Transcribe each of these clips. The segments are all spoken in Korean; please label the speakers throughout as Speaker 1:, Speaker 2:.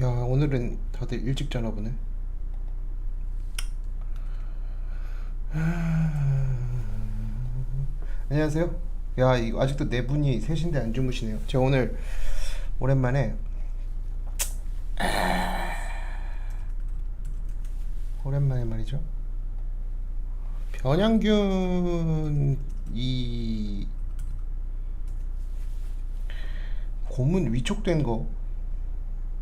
Speaker 1: 야 오늘은 다들 일찍 자나 보네. 안녕하세요. 야 이거 아직도 네 분이 셋인데 안 주무시네요. 제가 오늘 오랜만에 오랜만에 말이죠. 변양균 이 고문 위촉된 거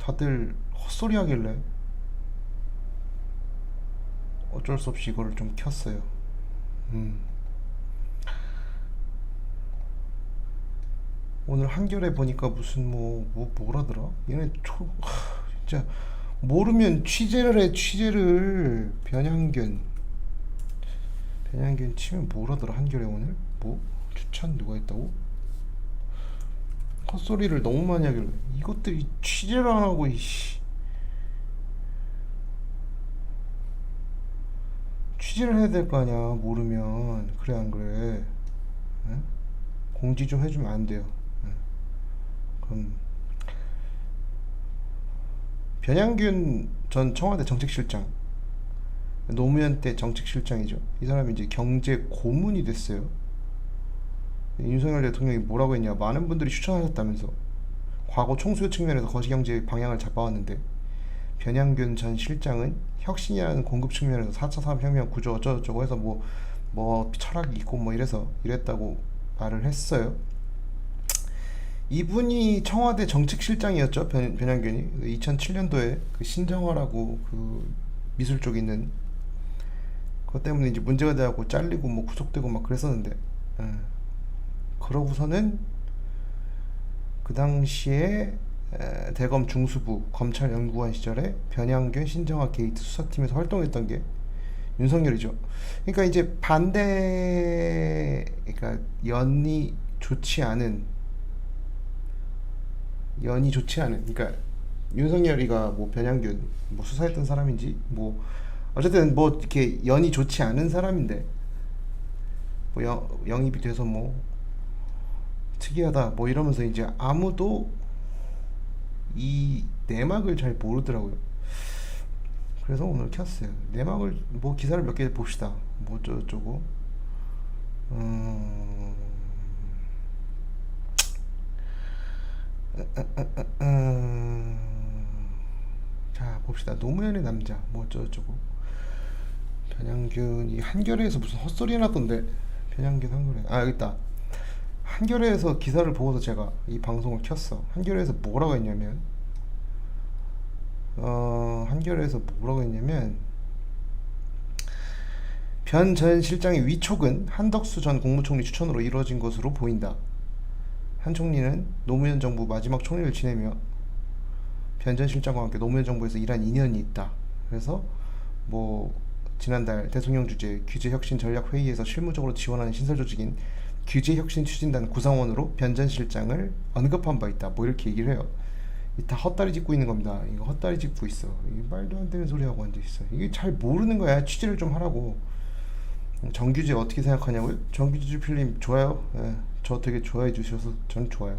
Speaker 1: 다들 헛소리 하길래 어쩔 수 없이 이거를 좀 켰어요. 음. 오늘 한겨레 보니까 무슨 뭐, 뭐 뭐라더라? 얘네 초 하, 진짜 모르면 취재를 해 취재를 변양균 변양균 치면 뭐라더라 한겨레 오늘 뭐 추천 누가 했다고? 헛소리를 너무 많이 하길래. 이것들이 취재를 안 하고 이씨. 취재를 해야 될 거 아니야 모르면. 그래 안 그래? 응? 공지 좀 해주면 안 돼요. 응. 그럼. 변양균 전 청와대 정책실장. 노무현 때 정책실장이죠. 이 사람이 이제 경제 고문이 됐어요 윤석열 대통령이 뭐라고 했냐. 많은 분들이 추천하셨다면서. 과거 총수요 측면에서 거시경제 방향을 잡아왔는데 변양균 전 실장은 혁신이라는 공급 측면에서 4차 산업혁명 구조 어쩌고저쩌고 해서 뭐, 뭐 철학이 있고 뭐 이래서 이랬다고 말을 했어요. 이분이 청와대 정책실장이었죠. 변, 변양균이. 2007년도에 그 신정화라고 그 미술 쪽 있는 그것 때문에 이제 문제가 돼갖고 잘리고 뭐 구속되고 막 그랬었는데. 예. 그러고서는 그 당시에 에, 대검 중수부 검찰 연구원 시절에 변양균 신정화 게이트 수사팀에서 활동했던 게 윤석열이죠. 그러니까 이제 반대, 그러니까 연이 좋지 않은 연이 좋지 않은, 그러니까 윤석열이가 뭐 변양균 뭐 수사했던 사람인지 뭐 어쨌든 뭐 이렇게 연이 좋지 않은 사람인데 뭐 영, 영입이 돼서 뭐 특이하다 뭐 이러면서 이제 아무도 이 내막을 잘 모르더라고요. 그래서 오늘 켰어요. 내막을 뭐 기사를 몇 개 봅시다. 뭐 어쩌고 음... 자 봅시다. 노무현의 남자 뭐 어쩌고 변양균 이 한겨레에서 무슨 헛소리 해놨던데 변양균 한겨레 아 여기 있다. 한겨레에서 기사를 보고서 제가 이 방송을 켰어. 한겨레에서 뭐라고 했냐면, 어, 한겨레에서 뭐라고 했냐면, 변 전 실장의 위촉은 한덕수 전 국무총리 추천으로 이루어진 것으로 보인다. 한 총리는 노무현 정부 마지막 총리를 지내며 변 전 실장과 함께 노무현 정부에서 일한 인연이 있다. 그래서 뭐 지난달 대통령 주재 규제 혁신 전략 회의에서 실무적으로 지원하는 신설 조직인 규제혁신 추진단 구성원으로 변전 실장을 언급한 바 있다. 뭐 이렇게 얘기를 해요. 다 헛다리 짚고 있는 겁니다. 이거 헛다리 짚고 있어. 이게 말도 안 되는 소리 하고 앉아 있어. 이게 잘 모르는 거야. 취재를 좀 하라고. 정규제 어떻게 생각하냐고요? 정규제 필름 좋아요. 예, 저 되게 좋아해 주셔서 전 좋아요.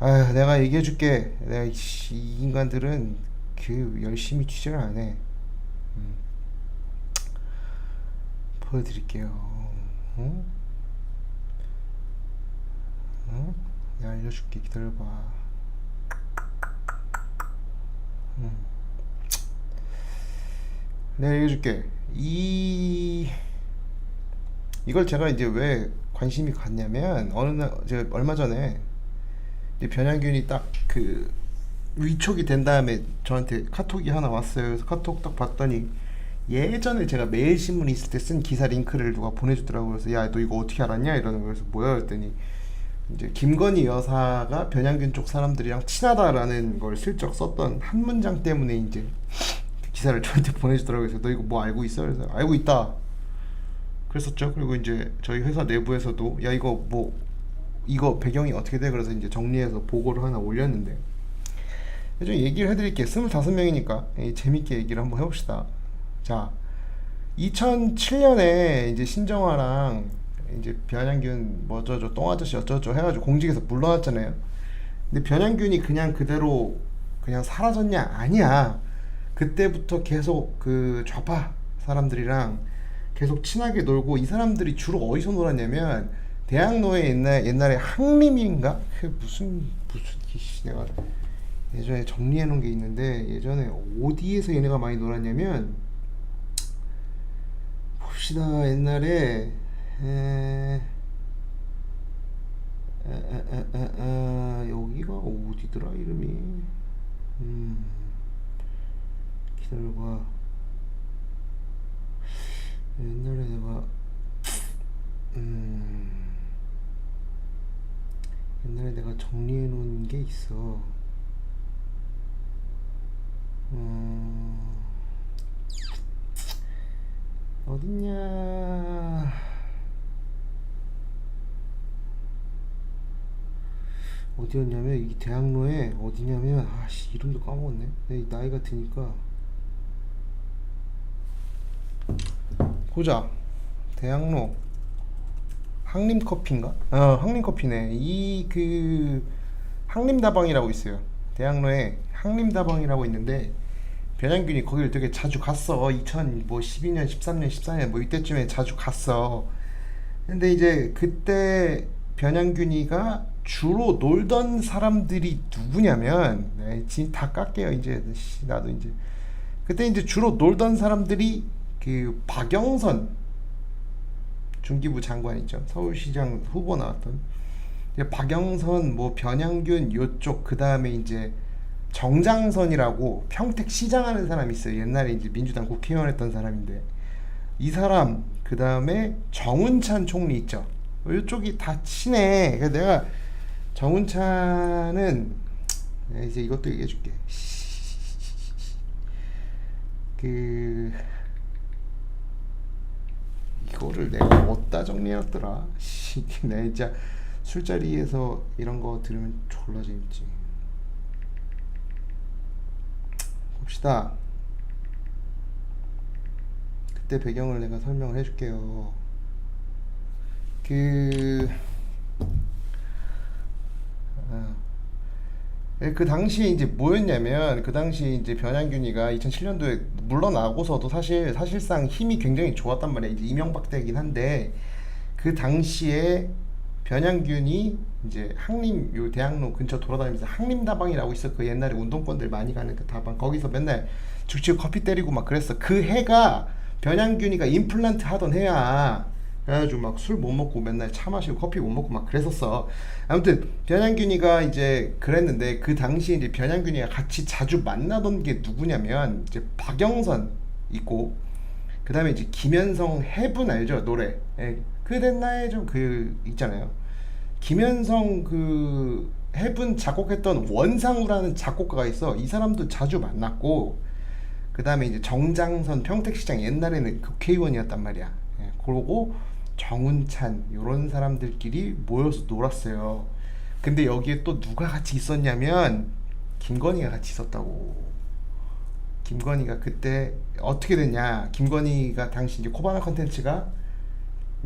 Speaker 1: 아, 내가 얘기해 줄게. 내가 이, 인간들은 그 열심히 취재를 안 해. 음. 보여드릴게요. 응? 응? 내가 알려줄게 기다려봐. 응. 내가 알려줄게. 이 이걸 제가 이제 왜 관심이 갔냐면 어느 날 제가 얼마 전에 변양균이 딱 그 위촉이 된 다음에 저한테 카톡이 하나 왔어요. 그래서 카톡 딱 봤더니 예전에 제가 매일 신문에 있을 때 쓴 기사 링크를 누가 보내주더라고요. 그래서 야 너 이거 어떻게 알았냐? 이러는 거예요. 그래서 뭐야? 그랬더니 이제 김건희 여사가 변양균 쪽 사람들이랑 친하다라는 걸 슬쩍 썼던 한 문장 때문에 이제 기사를 저한테 보내주더라고요. 그래서 너 이거 뭐 알고 있어? 그래서 알고 있다. 그랬었죠. 그리고 이제 저희 회사 내부에서도 야 이거 뭐 이거 배경이 어떻게 돼? 그래서 이제 정리해서 보고를 하나 올렸는데 좀 얘기를 해드릴게요. 25명이니까 재밌게 얘기를 한번 해봅시다. 자, 2007년에 이제 신정화랑 이제 변양균 뭐 어쩌죠 똥 아저씨 어쩌죠 해가지고 공직에서 물러났잖아요. 근데 변양균이 그냥 그대로 그냥 사라졌냐? 아니야. 그때부터 계속 그 좌파 사람들이랑 계속 친하게 놀고 이 사람들이 주로 어디서 놀았냐면 대학로에 옛날 옛날에 항림인가? 그 무슨 무슨 이씨 내가 예전에 정리해 놓은 게 있는데 예전에 어디에서 얘네가 많이 놀았냐면 봅시다 옛날에 에... 에, 에, 에, 에, 에, 여기가 어디더라 이름이 음 기다려봐 옛날에 내가 음 옛날에 내가 정리해 놓은 게 있어 음 어딨냐 어디였냐면 이 대학로에 어디냐면 아씨 이름도 까먹었네. 내 나이가 드니까. 보자. 대학로. 항림커피인가? 어 항림커피네. 이 그 항림다방이라고 있어요. 대학로에 항림다방이라고 있는데 변양균이 거기를 되게 자주 갔어. 2012년 13년 14년 뭐 이때쯤에 자주 갔어. 근데 이제 그때 변양균이가 주로 놀던 사람들이 누구냐면 네, 진짜 다 깎게요 이제. 씨, 나도 이제. 그때 이제 주로 놀던 사람들이 그 박영선 중기부 장관 있죠. 서울시장 후보 나왔던. 박영선 뭐 변양균 요쪽 그 다음에 이제 정장선이라고 평택 시장 하는 사람이 있어요. 옛날에 이제 민주당 국회의원 했던 사람인데. 이 사람 그 다음에 정운찬 총리 있죠 이쪽이 다 친해. 그래서 내가 정운찬은 이제 이것도 얘기해 줄게. 그 이거를 내가 어디다 정리해놨더라? 씨, 내 진짜 술자리에서 이런 거 들으면 졸라 재밌지. 봅시다. 그때 배경을 내가 설명을 해줄게요 그 아, 예, 그 당시에 이제 뭐였냐면 그 당시에 이제 변양균이가 2007년도에 물러나고서도 사실 사실상 힘이 굉장히 좋았단 말이야 이제 이명박 때긴 한데 그 당시에 변양균이 이제 항림 요 대학로 근처 돌아다니면서 항림다방이라고 있어. 그 옛날에 운동권들 많이 가는 그 다방. 거기서 맨날 죽치고 커피 때리고 막 그랬어. 그 해가 변양균이가 임플란트 하던 해야 그래가지고 막 술 못 먹고 맨날 차 마시고 커피 못 먹고 막 그랬었어. 아무튼 변양균이가 이제 그랬는데 그 당시에 이제 변양균이가 같이 자주 만나던 게 누구냐면 이제 박영선 있고 그 다음에 이제 김현성 해분 알죠 노래. 예, 그댄 나의 좀 그 있잖아요. 김현성 그 해분 작곡했던 원상우라는 작곡가가 있어. 이 사람도 자주 만났고 그 다음에 이제 정장선 평택시장 옛날에는 국회의원이었단 말이야. 예, 그러고 정운찬 이런 사람들끼리 모여서 놀았어요. 근데 여기에 또 누가 같이 있었냐면 김건희가 같이 있었다고. 김건희가 그때 어떻게 됐냐? 김건희가 당시 이제 코바나 컨텐츠가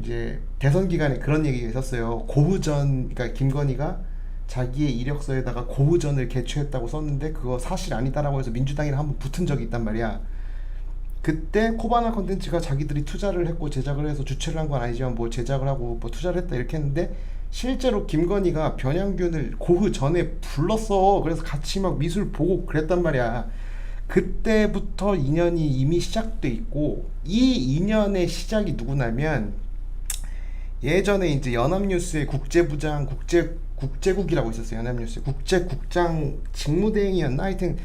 Speaker 1: 이제 대선 기간에 그런 얘기가 있었어요. 고우전, 그러니까 김건희가 자기의 이력서에다가 고우전을 개최했다고 썼는데 그거 사실 아니다라고 해서 민주당이랑 한번 붙은 적이 있단 말이야. 그때 코바나 컨텐츠가 자기들이 투자를 했고 제작을 해서 주최를 한 건 아니지만 뭐 제작을 하고 뭐 투자를 했다 이렇게 했는데 실제로 김건희가 변양균을 고흐 전에 불렀어. 그래서 같이 막 미술 보고 그랬단 말이야. 그때부터 인연이 이미 시작돼 있고 이 인연의 시작이 누구냐면 예전에 이제 연합뉴스의 국제부장 국제 국제국이라고 있었어요. 연합뉴스 국제국장 직무대행이었나 하여튼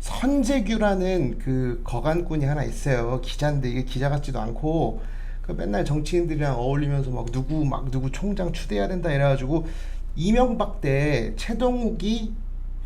Speaker 1: 선재규라는 그 거간꾼이 하나 있어요. 기자인데 이게 기자 같지도 않고 그 맨날 정치인들이랑 어울리면서 막 누구 막 누구 총장 추대해야 된다 이래가지고 이명박 때 최동욱이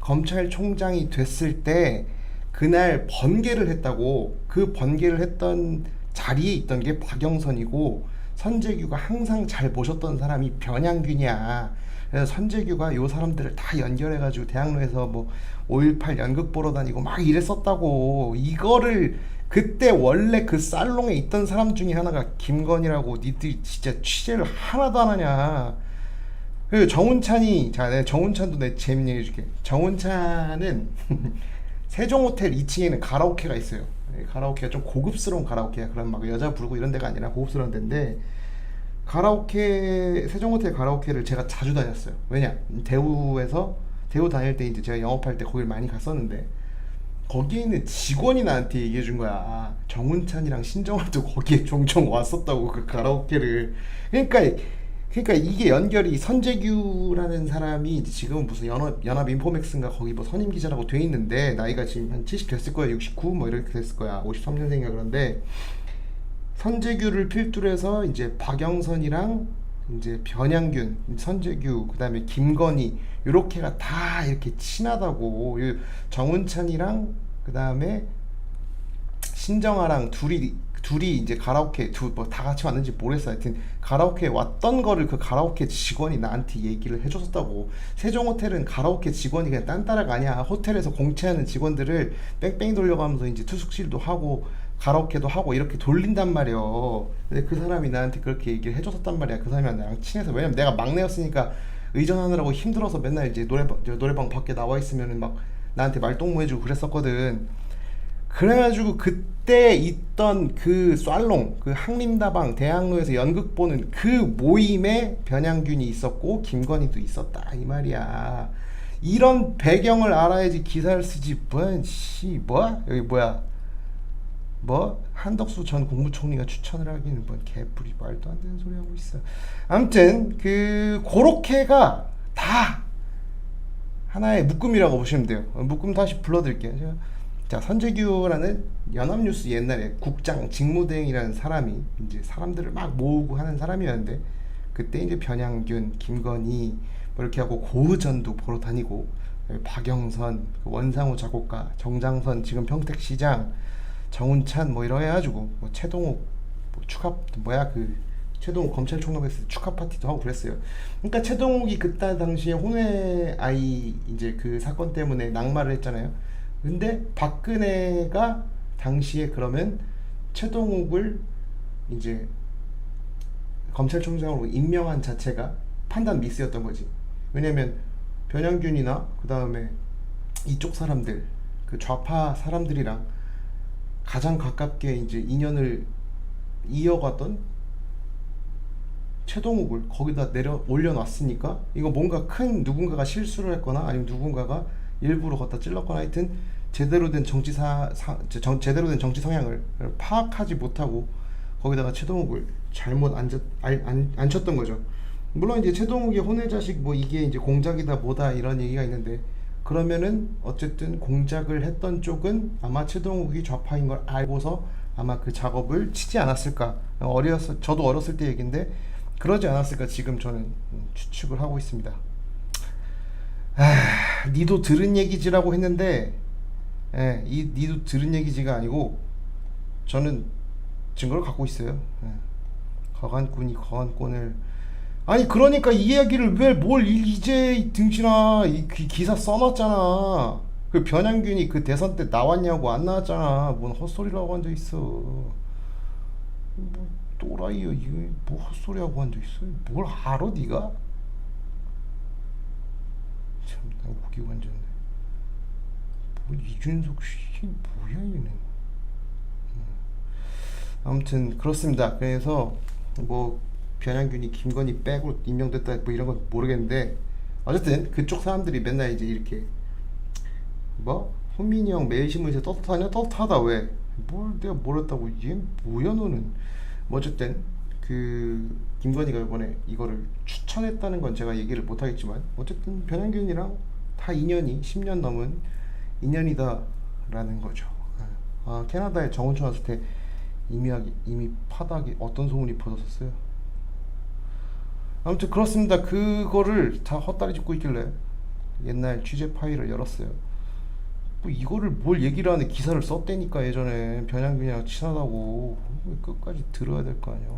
Speaker 1: 검찰총장이 됐을 때 그날 번개를 했다고 그 번개를 했던 자리에 있던 게 박영선이고 선재규가 항상 잘 모셨던 사람이 변양균이야. 그래서 선재규가 요 사람들을 다 연결해가지고 대학로에서 뭐 5.18 연극 보러 다니고 막 이랬었다고. 이거를 그때 원래 그 살롱에 있던 사람 중에 하나가 김건희라고 니들이 진짜 취재를 하나도 안 하냐. 그리고 정운찬이 자, 내가 정운찬도 내 재밌는 얘기 해줄게. 정운찬은 세종 호텔 2층에는 가라오케가 있어요. 예, 가라오케가 좀 고급스러운 가라오케야. 그런 막 여자 부르고 이런 데가 아니라 고급스러운 데인데 가라오케 세종 호텔 가라오케를 제가 자주 다녔어요. 왜냐 대우에서 대우 다닐 때 이제 제가 영업할 때 거기를 많이 갔었는데 거기에 있는 직원이 나한테 얘기해 준 거야. 아, 정운찬이랑 신정환도 거기에 종종 왔었다고 그 가라오케를. 그러니까 그러니까 이게 연결이 선재규라는 사람이 지금은 무슨 연합 연합 인포맥스인가 거기 뭐 선임 기자라고 돼 있는데 나이가 지금 한 70 됐을 거야. 69 뭐 이렇게 됐을 거야. 53년생이야 그런데 선재규를 필두로 해서 이제 박영선이랑 이제 변양균, 선재규, 그다음에 김건희 요렇게가 다 이렇게 친하다고 요 정운찬이랑 그다음에 신정아랑 둘이 둘이 이제 가라오케 두뭐다 같이 왔는지 모르겠어. 하여튼 가라오케 왔던 거를 그 가라오케 직원이 나한테 얘기를 해줬었다고. 세종 호텔은 가라오케 직원이 그냥 딴따라가 아니야. 호텔에서 공채하는 직원들을 뺑뺑이 돌려가면서 이제 투숙실도 하고 가라오케도 하고 이렇게 돌린단 말이야 근데 그 사람이 나한테 그렇게 얘기를 해줬었단 말이야. 그 사람이 나랑 친해서. 왜냐면 내가 막내였으니까 의전하느라고 힘들어서 맨날 이제 노래방 저 노래방 밖에 나와 있으면은 막 나한테 말동무해주고 그랬었거든 그래가지고 그때 있던 그 쌀롱 그 항림다방 대학로에서 연극 보는 그 모임에 변양균이 있었고 김건희도 있었다 이 말이야. 이런 배경을 알아야지 기사를 쓰지. 뭐야 씨 뭐야 여기 뭐야? 뭐? 한덕수 전 국무총리가 추천을 하기는 뭔 개뿔이 말도 안 되는 소리 하고 있어. 아무튼 그 고로케가 다 하나의 묶음이라고 보시면 돼요. 어, 묶음 다시 불러드릴게요. 제가 자 선재규라는 연합뉴스 옛날에 국장 직무대행이라는 사람이 이제 사람들을 막 모으고 하는 사람이었는데 그때 이제 변양균, 김건희 뭐 이렇게 하고 고의전도 보러 다니고 박영선, 그 원상우 작곡가, 정장선 지금 평택시장, 정운찬 뭐 이러 해가지고 뭐 최동욱 뭐 축하 뭐야 그 최동욱 검찰총장에서 축하 파티도 하고 그랬어요. 그러니까 최동욱이 그때 당시에 혼외 아이 이제 그 사건 때문에 낙마를 했잖아요. 근데 박근혜가 당시에 그러면 최동욱을 이제 검찰총장으로 임명한 자체가 판단 미스였던 거지. 왜냐면 변양균이나 그 다음에 이쪽 사람들 그 좌파 사람들이랑 가장 가깝게 이제 인연을 이어갔던 최동욱을 거기다 내려 올려놨으니까 이거 뭔가 큰 누군가가 실수를 했거나 아니면 누군가가 일부러 갖다 찔렀거나 하여튼 제대로 된 정치 사 사, 정, 제대로 된 정치 성향을 파악하지 못하고 거기다가 최동욱을 잘못 앉았, 안, 안, 앉혔던 거죠. 물론 이제 최동욱의 혼외 자식 뭐 이게 이제 공작이다 뭐다 이런 얘기가 있는데 그러면은 어쨌든 공작을 했던 쪽은 아마 최동욱이 좌파인 걸 알고서 아마 그 작업을 치지 않았을까 어렸을 저도 어렸을 때 얘긴데 그러지 않았을까 지금 저는 음, 추측을 하고 있습니다. 아, 니도 들은 얘기지라고 했는데, 예, 이 니도 들은 얘기지가 아니고 저는 증거를 갖고 있어요. 예. 거간꾼이 거간꾼을 아니 그러니까 이 이야기를 왜 뭘 이제 등신아 이 기- 기사 써놨잖아. 그 변양균이 그 대선 때 나왔냐고 안 나왔잖아. 뭔 헛소리라고 앉아 있어. 뭐 또라이야 이거 뭐 헛소리하고 앉아 있어. 뭘 알아 네가? 참나 웃기고 앉았네. 뭐 이준석 씨 뭐야 얘는. 음. 아무튼 그렇습니다. 그래서 뭐 변양균이 김건희 빼고 임명됐다 뭐 이런 건 모르겠는데 어쨌든 그쪽 사람들이 맨날 이제 이렇게 뭐 혼민이 형 매일신문에서 떳떳하냐 떳떳하다 왜? 뭘 내가 뭘 했다고 얘 뭐야 너는 뭐 어쨌든 그 김건희가 이번에 이거를 추천했다는 건 제가 얘기를 못 하겠지만 어쨌든 변양균이랑 다 인연이 10년 넘은 인연이다라는 거죠. 아 캐나다에 정은천 왔을 때 이미 이미 파닥이 어떤 소문이 퍼졌었어요. 아무튼 그렇습니다. 그거를 다 헛다리 짚고 있길래 옛날 취재 파일을 열었어요. 뭐 이거를 뭘 얘기를 하는 기사를 썼다니까 예전에 변양균이랑 친하다고 왜 끝까지 들어야 될 거 아니야.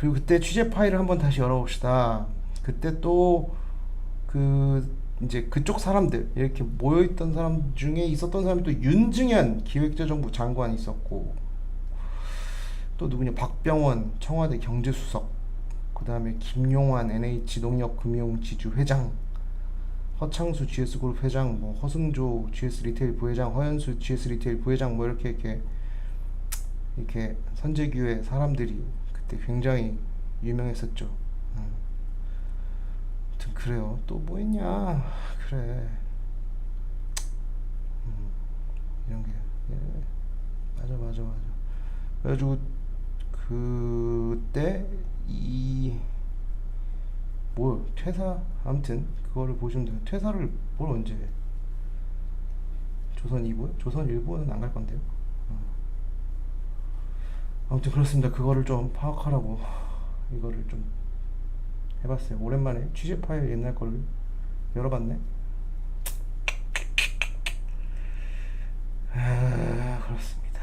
Speaker 1: 그리고 그때 취재 파일을 한번 다시 열어봅시다. 그때 또 그 이제 그쪽 사람들 이렇게 모여 있던 사람 중에 있었던 사람이 또 윤증현 기획재정부 장관이 있었고 또 누구냐 박병원 청와대 경제수석 그 다음에 김용환 NH 농협 금융지주 회장 허창수 GS그룹 회장, 뭐 허승조 GS 리테일 부회장, 허현수 GS 리테일 부회장 뭐 이렇게 이렇게 이렇게 선재규의 사람들이 그때 굉장히 유명했었죠. 음. 아무튼 그래요. 또 뭐 있냐? 그래. 음, 이런 게 예. 맞아 맞아 맞아. 그래가지고 그때 이뭐 퇴사 아무튼 그거를 보시면 돼요. 퇴사를 뭘 언제 해? 조선 2부? 조선 1부는 안 갈 건데요. 어. 아무튼 그렇습니다. 그거를 좀 파악하라고 이거를 좀 해봤어요. 오랜만에 취재 파일 옛날 거를 열어봤네. 아, 그렇습니다.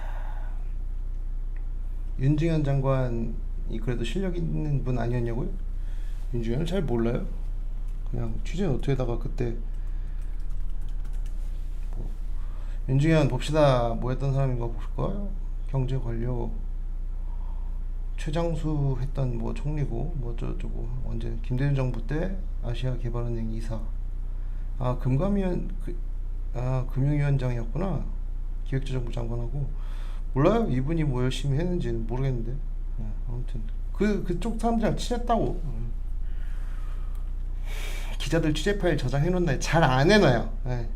Speaker 1: 윤중현 장관이 그래도 실력 있는 분 아니었냐고요? 윤중현을 잘 몰라요. 그냥 취재 노트에다가 그때 뭐 윤중현 봅시다 뭐 했던 사람인가 볼까요? 경제 관료 최장수 했던 뭐 총리고 뭐 저저고 언제 김대중 정부 때 아시아 개발은행 이사 아 금감위원 그, 아 금융위원장이었구나 기획재정부 장관하고 몰라요 이분이 뭐 열심히 했는지는 모르겠는데 네, 아무튼 그 그쪽 사람들이랑 친했다고 음. 기자들 취재 파일 저장해 놓나요? 잘 안 해놔요. 예.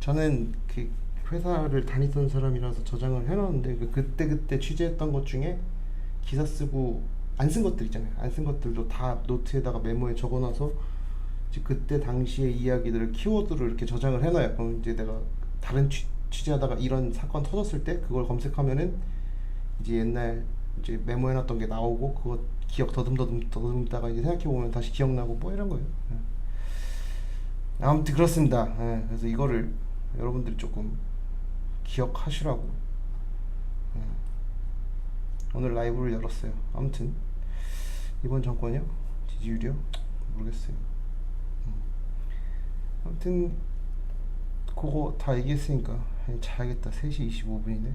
Speaker 1: 저는 그 회사를 다니던 사람이라서 저장을 해놓는데 그 그때 그때 취재했던 것 중에 기사 쓰고 안 쓴 것들 있잖아요. 안 쓴 것들도 다 노트에다가 메모에 적어놔서 이제 그때 당시의 이야기들을 키워드를 이렇게 저장을 해놔요. 그럼 이제 내가 다른 취, 취재하다가 이런 사건 터졌을 때 그걸 검색하면은 이제 옛날 이제 메모해놨던 게 나오고 그거 기억 더듬더듬 더듬다가 이제 생각해 보면 다시 기억나고 뭐 이런 거예요. 예. 아무튼 그렇습니다. 예, 그래서 이거를 여러분들이 조금 기억하시라고 예. 오늘 라이브를 열었어요. 아무튼 이번 정권이요 지지율이요 모르겠어요. 음. 아무튼 그거 다 얘기했으니까 자야겠다. 3시 25분이네.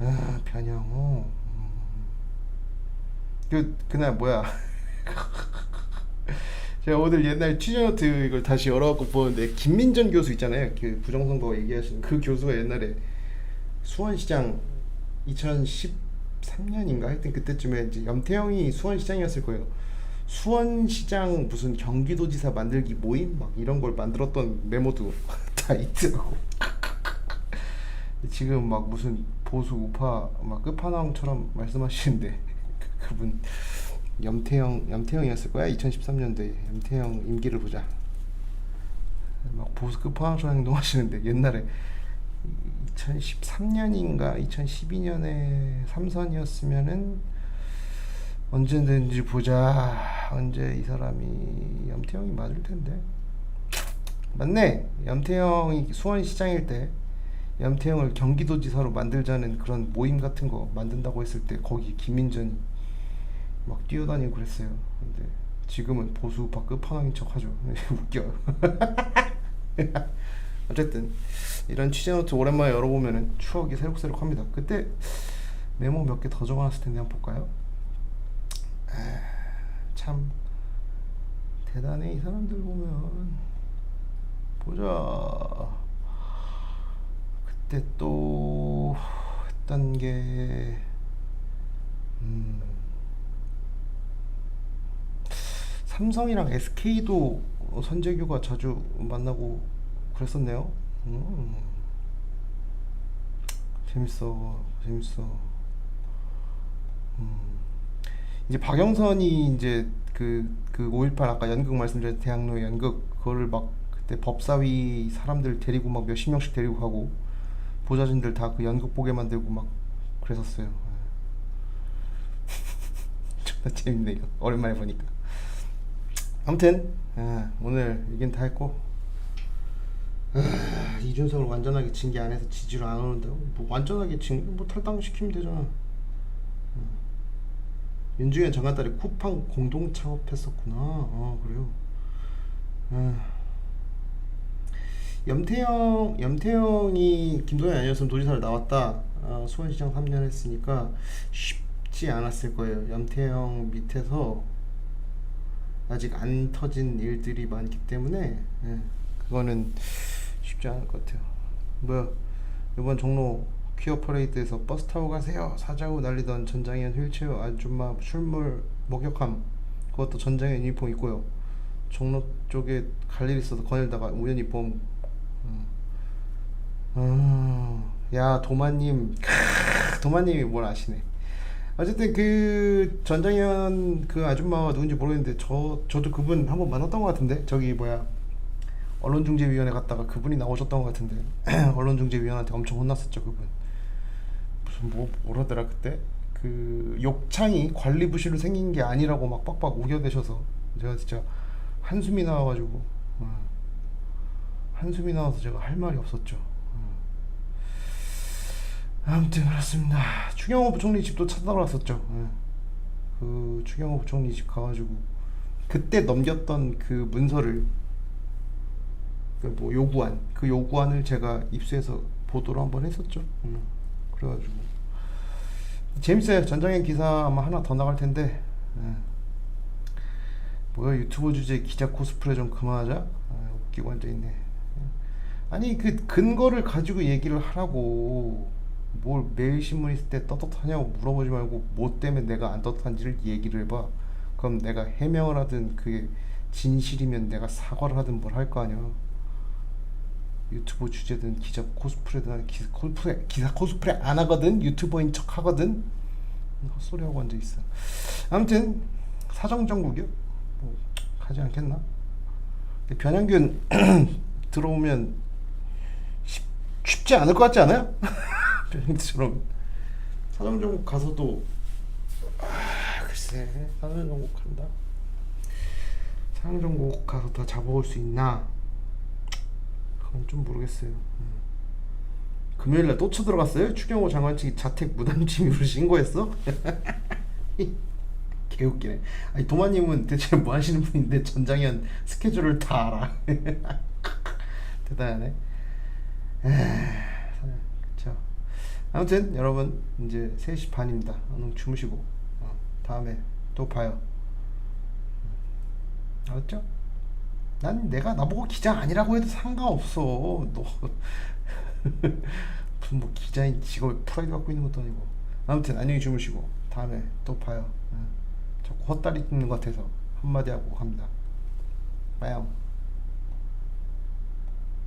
Speaker 1: 아 변형호. 음. 그 그날 뭐야? 제가 오늘 옛날 취재노트 이걸 다시 열어갖고 보는데 김민전 교수 있잖아요. 그 부정선거 얘기하시는 그 교수가 옛날에 수원시장 2013년인가? 하여튼 그때쯤에 이제 염태영이 수원시장이었을 거예요. 수원시장 무슨 경기도지사 만들기 모임? 막 이런 걸 만들었던 메모도 다 있더라고. 지금 막 무슨 보수 우파 막 끝판왕처럼 말씀하시는데 그분 염태영 염태영이었을 거야? 2013년도에. 염태영 임기를 보자. 막 보수 끝판왕처럼 행동하시는데 옛날에 2013년인가 2012년에 삼선이었으면은 언제든지 보자 언제 이 사람이 염태영이 맞을 텐데 맞네 염태영이 수원시장일 때 염태영을 경기도지사로 만들자는 그런 모임 같은 거 만든다고 했을 때 거기 김민전이 막 뛰어다니고 그랬어요. 근데 지금은 보수파 끝판왕인 척하죠. 웃겨. 어쨌든 이런 취재노트 오랜만에 열어보면은 추억이 새록새록합니다. 그때 메모 몇 개 더 적어놨을 텐데 한번 볼까요? 아, 참 대단해 이 사람들 보면 보자. 그때 또 했던 게 음. 삼성이랑 SK도 선재규가 자주 만나고 그랬었네요. 음. 재밌어, 재밌어. 음. 이제 박영선이 이제 그, 그5.18 아까 연극 말씀드린 대학로 연극 그거를 막 그때 법사위 사람들 데리고 막 몇십 명씩 데리고 가고 보좌진들 다 그 연극 보게 만들고 막 그랬었어요. 존나 재밌네요. 오랜만에 보니까. 아무튼 아, 오늘 얘기는 다 했고 아, 이준석을 완전하게 징계 안 해서 지지를 안 오는데 뭐 완전하게 징뭐 탈당시키면 되잖아. 음. 윤중현 장관딸이 쿠팡 공동 창업했었구나. 어 그래요. 아. 염태영 염태영이 김동연 아니었으면 도지사를 나왔다. 아, 수원시장 3년 했으니까 쉽지 않았을 거예요. 염태영 밑에서 아직 안 터진 일들이 많기 때문에 예, 그거는 쉽지 않을 것 같아요. 뭐야 이번 종로 퀴어 퍼레이드에서 버스 타고 가세요 사자고 난리던 전장현 휠체어 아줌마 술물 목격함 그것도 전장현 유니폼 입고요. 종로 쪽에 갈 일 있어서 거닐다가 우연히 봄. 어. 어, 야 도마님, 크, 도마님이 뭘 아시네. 어쨌든 그 전장현 그 아줌마가 누군지 모르겠는데 저 저도 그분 한번 만났던 것 같은데 저기 뭐야 언론중재위원회 갔다가 그분이 나오셨던 것 같은데 언론중재위원한테 엄청 혼났었죠 그분 무슨 뭐 뭐라더라 그때 그 욕창이 관리 부실로 생긴 게 아니라고 막 빡빡 우겨대셔서 제가 진짜 한숨이 나와가지고 어, 한숨이 나와서 제가 할 말이 없었죠. 어. 아무튼 그렇습니다. 추경호 부총리 집도 찾아갔었죠. 예. 그 추경호 부총리 집 가가지고 그때 넘겼던 그 문서를 그 뭐 요구안 그 요구안을 제가 입수해서 보도를 한번 했었죠. 음. 그래가지고 재밌어요. 전장현 기사 아마 하나 더 나갈 텐데. 예. 뭐야 유튜버 주제 기자 코스프레 좀 그만하자. 아, 웃기고 앉아 있네. 아니 그 근거를 가지고 얘기를 하라고 뭘 매일 신문 있을 때 떳떳하냐고 물어보지 말고 뭐 때문에 내가 안 떳떳한지를 얘기를 해봐. 그럼 내가 해명을 하든 그게 진실이면 내가 사과를 하든 뭘 할 거 아니야. 유튜버 주제든 기자 코스프레든 난 기, 코스프레 기사 코스프레 안 하거든 유튜버인 척 하거든 헛소리 하고 앉아 있어. 아무튼 사정 정국이요. 뭐 하지 않겠나? 변현균 들어오면 쉽, 쉽지 않을 것 같지 않아요? 변현균처럼 사정 정국 가서도 아, 글쎄 사정 정국 간다. 사정 정국 가서 다 잡아올 수 있나? 좀 모르겠어요. 음. 금요일 날 또 쳐들어갔어요? 추경호 장관 측이 자택 무단 침입으로 신고했어? 개웃기네. 아니 도마님은 대체 뭐 하시는 분인데 전장현 스케줄을 다 알아. 대단하네. 그렇죠. 아무튼 여러분 이제 3시 반입니다. 얼른 주무시고 어, 다음에 또 봐요. 음. 알았죠? 난 내가 나보고 기자 아니라고 해도 상관없어. 너 무슨 뭐 기자인 직업 프라이드 갖고 있는 것도 아니고. 아무튼 안녕히 주무시고 다음에 또 봐요. 응. 자꾸 헛다리 뜯는 것 같아서 한마디 하고 갑니다. 빠염.